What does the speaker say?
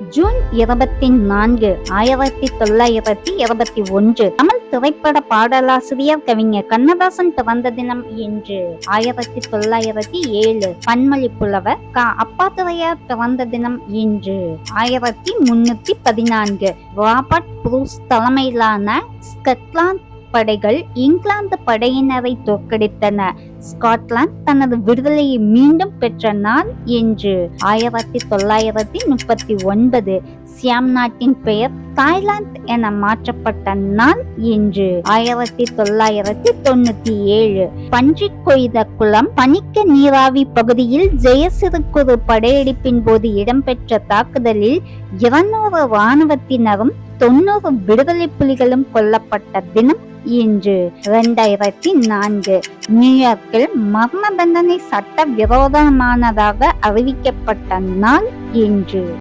June இருபத்தி நான்கு ஆயிரத்தி தொள்ளாயிரத்தி இருபத்தி ஒன்று. தமிழ் திரைப்பட பாடலாசிரியர் கவிஞர் கண்ணதாசன் பிறந்த தினம் என்று ஆயிரத்தி தொள்ளாயிரத்தி ஏழு. பன்மொழி புலவர் க. அப்பாத்துறையார் பிறந்த தினம் இன்று ஆயிரத்தி முன்னூத்தி பதினான்கு. ராபர்ட் புரூஸ் தலைமையிலான ஸ்கட்லாந்து படைகள் இங்கிலாந்து படையினரை தோற்கடித்தன. ஸ்காட்லாந்து தனது விடுதலையை மீண்டும் பெற்ற நாள் என்று ஆயிரத்தி தொள்ளாயிரத்தி முப்பத்தி ஒன்பது. சியாம் நாட்டின் பெயர் தாய்லாந்து என மாற்றப்பட்ட நாள் என்று ஆயிரத்தி தொள்ளாயிரத்தி தொண்ணூத்தி ஏழு. பன்றி கொய்த குளம் பனிக்க நீராவி பகுதியில் ஜெயசிறுகுரு படையெடுப்பின் போது இடம்பெற்ற தாக்குதலில் இருநூறு ராணுவத்தினரும் தொண்ணூறு விடுதலை புலிகளும் கொல்லப்பட்ட தினம் இன்று இரண்டாயிரத்தி நான்கு. நியூயார்க்கில் மரண தண்டனை சட்ட விரோதமானதாக அறிவிக்கப்பட்ட நாள் இன்று.